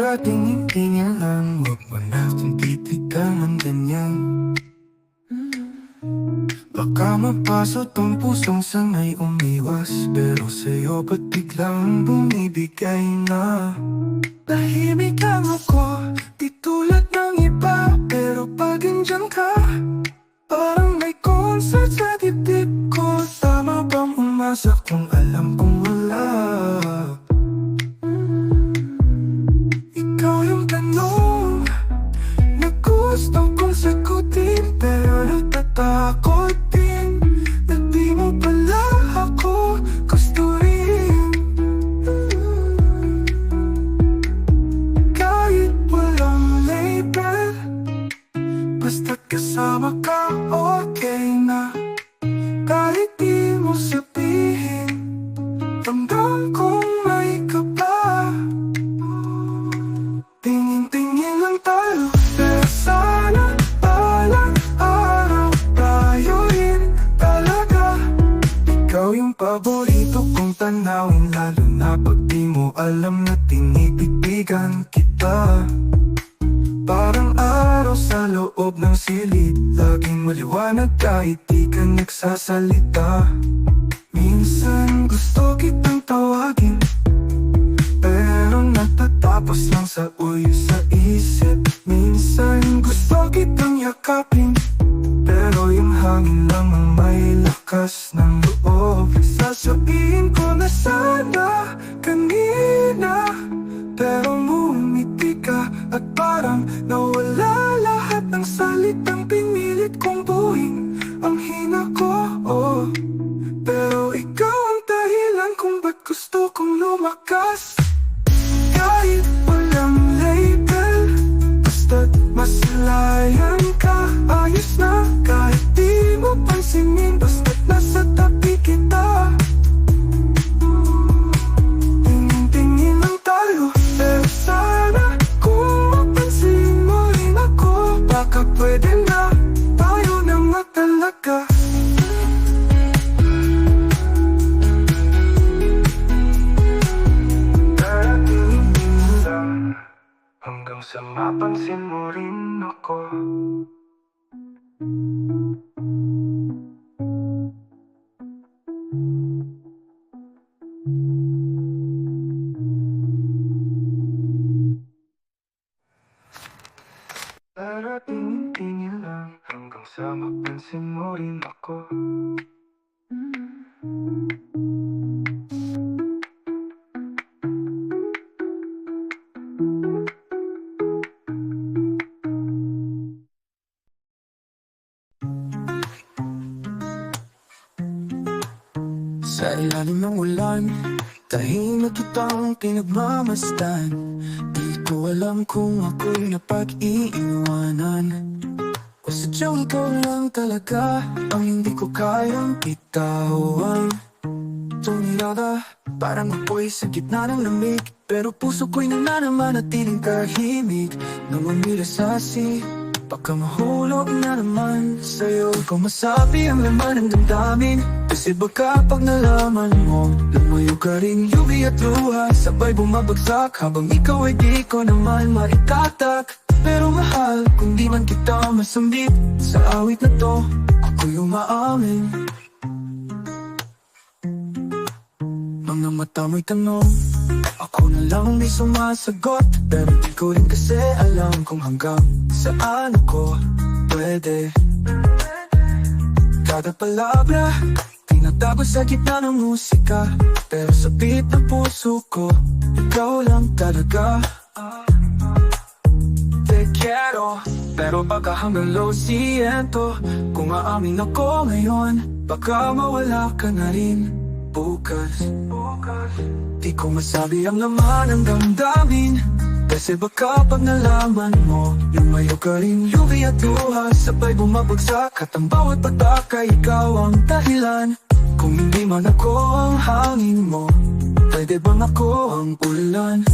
Darating tingin lang. Huwag mo natin titigan ng ganyan. Baka mapaso tong pusong sanay umiwas. Pero sa'yo ba't biglang bumibigay na? Tahimik lang ako Di tulad ng iba. Pero pag andyan ka kasama ka, okay na. Kahit di mo sabihin Ramdam kong may kaba Tingin-tingin lang tayo Pero sana palang araw tayo rin talaga. Ikaw yung paborito kong tanawin Lalo na pag di mo alam na silid. Laging maliwanag kahit di ka nagsasalita. Minsan gusto kitang tawagin Pero natatapos lang sa uyo sa isip. Minsan gusto kitang yakapin Pero yung hangin lang ang may lakas ng loob. Sasabihin ko na sana kanina Pero ngumiti ka at parang nawala salitang pinilit kong buuin Ang hina ko, oh. Pero ikaw ang dahilan kung ba't gusto kong lumakas. Kahit rin ako. Sa ilalim ng ulan Tahimik kitang pinagmamasdan Di ko alam kung ako'y napag-iiwanan sadyang ikaw lang talaga. Ang hindi ko kayang bitawan. Tumilada Parang apoy sa gitna ng lamig. Pero puso ko'y nananamanating kahimik Namumila sa si Baka mahulog na naman sa'yo. Kung masabi ang laman ng damdamin. Kasi baka pag nalaman mo Lumayo ka rin yubi at luha. Sabay bumabagsak Habang ikaw ay di ko naman maitatak Pero mahal Kung di man kita masambit Sa awit na to Ako'y umaamin. Mga mata mo'y tanong Ako na lang may sumasagot. Pero di ko rin kasi alam kung hanggang saan ako pwede. Kada palabra Tinatago sa gitna ng musika. Pero sa beat ng puso ko Ikaw lang talaga Te quiero Pero baka hanggang low siento. Kung aamin ako ngayon Baka mawala ka na rin. Bukas Di ko masabi ang laman ng damdamin. Kasi baka pag nalaman mo Lumayo ka rin yubi at luha. Sabay bumabagsak At ang bawat pataka Ikaw ang dahilan. Kung hindi man ako ang hangin mo Pwede bang ako ang ulan?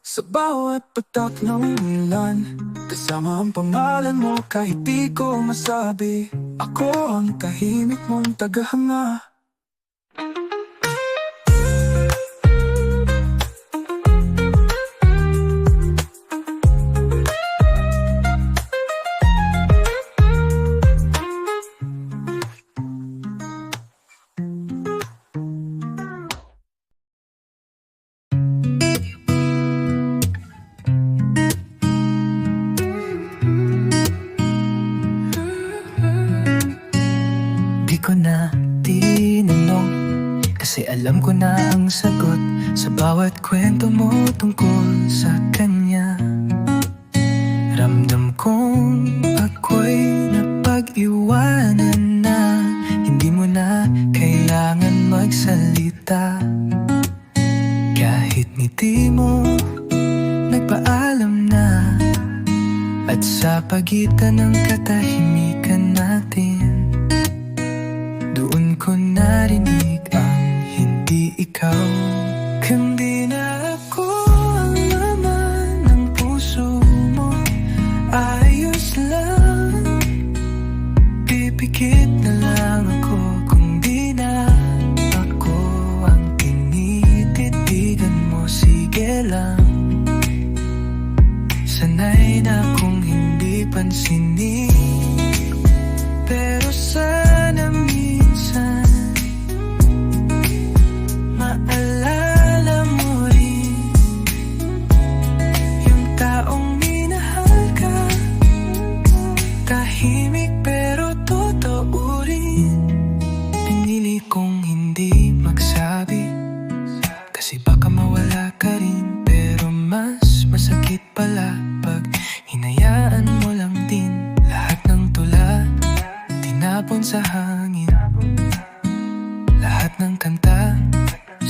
Sa bawat patak ng ulan Kasama ang pangalan mo kahit di ko masabi. Ako ang tahimik mong tagahanga ko na tinanong. Kasi alam ko na ang sagot Sa bawat kwento mo tungkol sa kanya. Ramdam kong ako'y napag-iwanan na Hindi mo na kailangan magsalita. Kahit ngiti mo nagpaalam na. At sa pagitan ng katahimikan lang. Sanay na akong hindi pansinin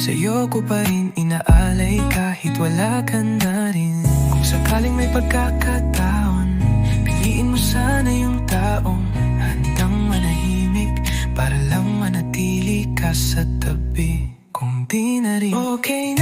Sa'yo ko pa rin inaalay Kahit wala ka na rin. Kung sakaling may pagkakataon Piliin mo sana yung taong Handang manahimik Para lang manatili ka sa tabi. Kung di na rin Okay